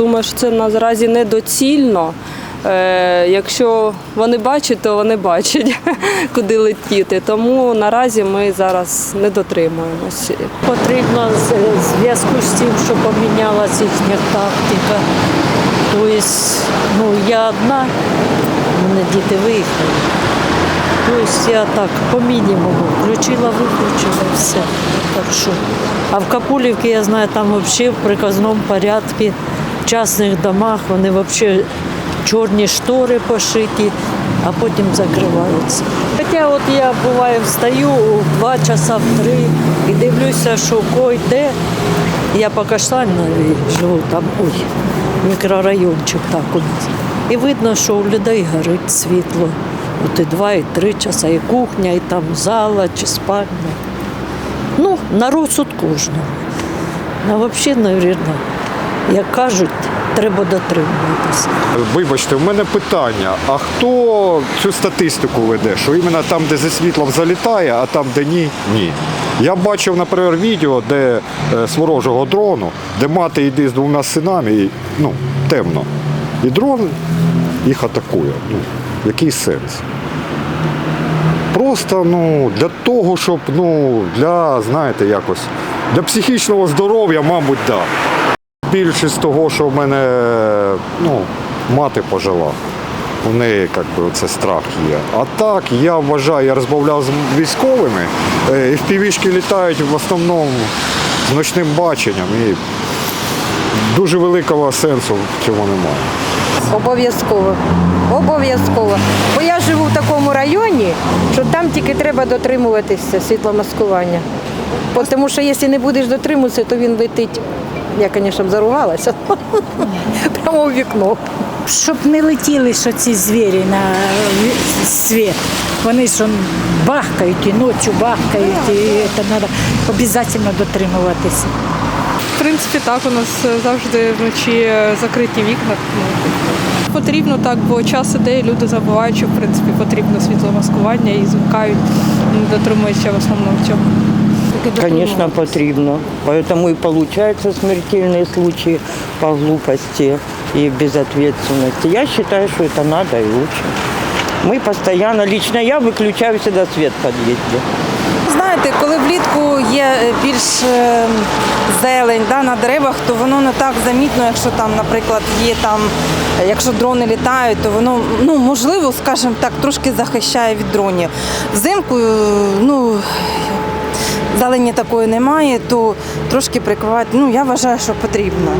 Думаю, що це наразі недоцільно. Е, якщо вони бачать, то вони бачать, куди летіти. Тому наразі ми зараз не дотримуємося. Потрібно зв'язку з тим, що помінялася їхня тактика. Тобто, ну, я одна, мене діти виїхали. Тобто я так по мінімуму включила, виключила все. Так що. А в Капулівці, я знаю, там взагалі в приказному порядку, в частних домах вони взагалі чорні штори пошиті, а потім закриваються. Хоча от я буває встаю у два часа в три і дивлюся, що в кого йде. Я по Каштанові живу там, ой, мікрорайончик так у нас. І видно, що у людей горить світло. От і два, і три часа, і кухня, і там зала чи спальня. Ну, на розсуд кожного. А взагалі, мабуть, як кажуть, треба дотримуватися. Вибачте, в мене питання: а хто цю статистику веде? Що іменно там, де зі світлом залітає, а там, де ні, ні. Я бачив, наприклад, відео, де е, з ворожого дрону, де мати йде з двома синами, і ну, темно. І дрон їх атакує. Ну, який сенс? Просто ну, для того, щоб ну, для, знаєте, якось, для психічного здоров'я, мабуть, так. Да. Більшість того, що в мене ну, мати пожила. У неї як би, це страх є. А так, я вважаю, я розмовляв з військовими, е, і впівішки літають в основному з ночним баченням. І дуже великого сенсу в цьому немає. Обов'язково. Обов'язково. Бо я живу в такому районі, що там тільки треба дотримуватися світломаскування. Тому що якщо не будеш дотримуватися, то він летить. Я, звісно, б заругалася. Прямо у вікно. щоб не летіли що ці звірі на світ. Вони ж бахкають і ночі бахкають, і це треба обов'язково дотримуватися. В принципі, так, у нас е, завжди вночі е, закриті вікна. Потрібно так, бо час іде, і люди забувають, що в принципі потрібно світломаскування і звикають, дотримуються в основному цього Конечно, потрібно. Поэтому и получаются смертельные случаи по глупости и безответственности. Я считаю, что это надо и лучше. Мы постоянно, лично я выключаю всегда свет в подъезде. Знаєте, коли влітку є е, більш е, зелень да, на деревах, то воно не так замітно, якщо там, наприклад, є там, е, якщо дрони літають, то воно ну можливо, скажімо так, трошки захищає від дронів. Взимку, е, ну зелені такої немає, то трошки прикривати. Ну я вважаю, що потрібно.